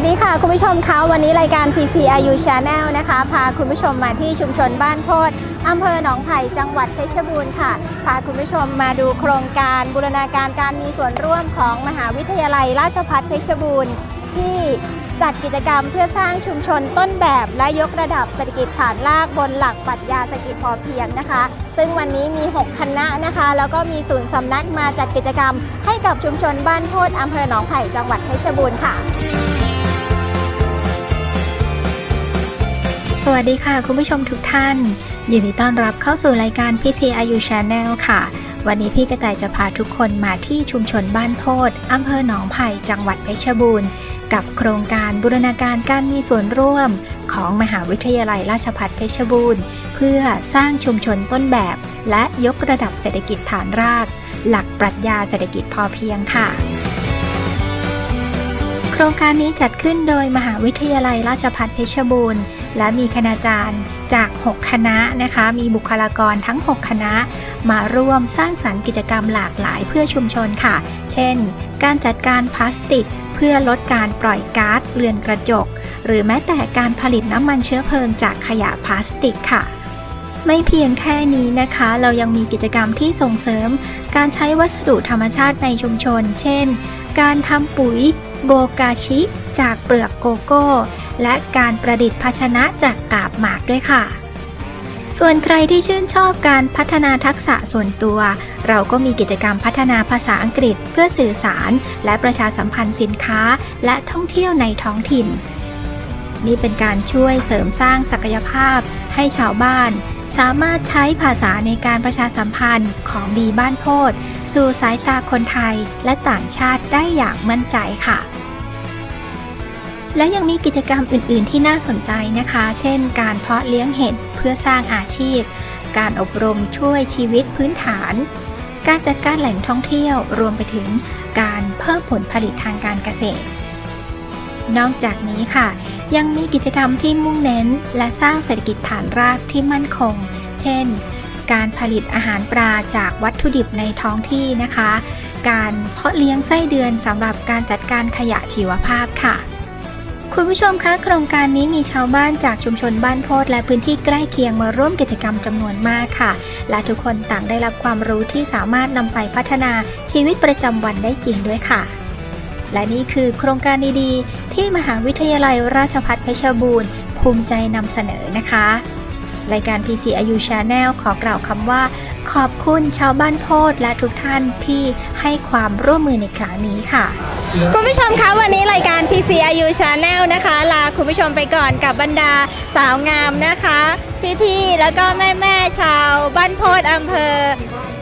สดีค่ะ คุณผู้ชมคะวันนี้รายการ PCRU Channel นะคะ พาคุณผู้ชมมาที่ชุมชนบ้านโพธอำเภอหนองไผ่จังหวัดเพชรบูรณ์ค่ะ พาคุณผู้ชมมาดูโครงการบูรณาการการมีส่วนร่วมของมหาวิทยาลัยราชภัฏเพชรบูรณ์ ที่จัดกิจกรรมเพื่อสร้างชุมชนต้นแบบและยกระดับเศรษฐกิจฐานรากบนหลักปรัชญาเศรษฐกิจพอเพียงนะคะ ซึ่งวันนี้มี 6 คณะนะคะ แล้วก็มีศูนย์สำนักมาจัดกิจกรรม ให้กับชุมชนบ้านโพธอำเภอหนองไผ่จังหวัดเพชรบูรณ์ค่ะ วัสดีค่ะ คุณผู้ชมทุกท่าน ยินดีต้อนรับเข้าสู่รายการ PCIU Channel ค่ะ วันนี้พี่กระต่ายจะพาทุกคนมาที่ชุมชนบ้านโพธอำเภอหนองไผ่จังหวัดเพชรบูรณ์กับโครงการบูรณาการการมีส่วนร่วม ของมหาวิทยาลัยราชภัฏเพชรบูรณ์ เพื่อสร้างชุมชนต้นแบบ และยกระดับเศรษฐกิจฐานราก หลักปรัชญาเศรษฐกิจพอเพียงค่ะ ครงการนี้จัดขึ้นโดยมหาวิทยาลัยราชภัฏเพชรบูรณ์ และมีคณาจารย์จาก 6 คณะนะคะ มีบุคลากรทั้ง 6 คณะ มาร่วมสร้างสรรค์กิจกรรมหลากหลายเพื่อชุมชนค่ะ เช่น การจัดการพลาสติกเพื่อลดการปล่อยก๊าซเรือนกระจก หรือแม้แต่การผลิตน้ำมันเชื้อเพลิงจากขยะพลาสติกค่ะ ไม่เพียงแค่นี้นะคะ เรายังมีกิจกรรมที่ส่งเสริม การใช้วัสดุธรรมชาติในชุมชน เช่น การทำปุ๋ย โบกาชิ จากเปลือกโกโก้ และการประดิษฐ์ภาชนะจากกาบหมากด้วยค่ะ ส่วนใครที่ชื่นชอบการพัฒนาทักษะส่วนตัว เราก็มีกิจกรรมพัฒนาภาษาอังกฤษเพื่อสื่อสาร และประชาสัมพันธ์สินค้า และท่องเที่ยวในท้องถิ่น นี่เป็นการช่วยเสริมสร้างศักยภาพให้ชาวบ้าน สามารถใช้ภาษาในการประชาสัมพันธ์ของดีบ้านโพธสู่สายตาคนไทยและต่างชาติได้อย่างมั่นใจค่ะและยังมีกิจกรรมอื่น ๆ ที่น่าสนใจนะคะ เช่น การเพาะเลี้ยงเห็ดเพื่อสร้างอาชีพ การอบรมช่วยชีวิตพื้นฐาน การจัดการแหล่งท่องเที่ยว รวมไปถึงการเพิ่มผลผลิตทางการเกษตร นอกจากนี้ค่ะ ยังมีกิจกรรมที่มุ่งเน้น และสร้างเศรษฐกิจฐานรากที่มั่นคง เช่น การผลิตอาหารปลาจากวัตถุดิบในท้องที่นะคะ การเพาะเลี้ยงไส้เดือนสำหรับการจัดการขยะชีวภาพค่ะคุณผู้ชมคะโครงการนี้มีชาวบ้านจากชุมชนบ้านโพธและพื้นที่ใกล้เคียงมาร่วมกิจกรรมจำนวนมากค่ะ และทุกคนต่างได้รับความรู้ที่สามารถนำไปพัฒนาชีวิตประจำวันได้จริงด้วยค่ะ และนี่คือโครงการดีๆ ที่มหาวิทยาลัยราชภัฏเพชรบูรณ์ภูมิใจนำเสนอนะคะ รายการ PCIU Channel ขอกล่าวคำว่า ขอบคุณชาวบ้านโพธและทุกท่านที่ให้ความร่วมมือในครั้งนี้ค่ะ คุณผู้ชมคะวันนี้รายการ PCRU Channel นะคะ ลาคุณผู้ชมไปก่อนกับบรรดาสาวงามนะคะ พี่ๆ แล้วก็แม่ๆ ชาวบ้านโพธอำเภอ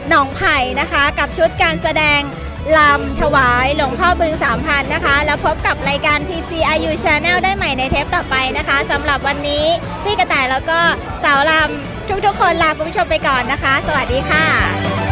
หนองไผ่นะคะ กับชุดการแสดง ลำถวายหลวงพ่อบึงสามพันนะคะ แล้วพบกับรายการ PCIU Channel ได้ใหม่ในเทปต่อไปนะคะสำหรับวันนี้พี่กระต่ายแล้วก็สาวลำทุกๆ คนลาคุณผู้ชมไปก่อนนะคะ สวัสดีค่ะ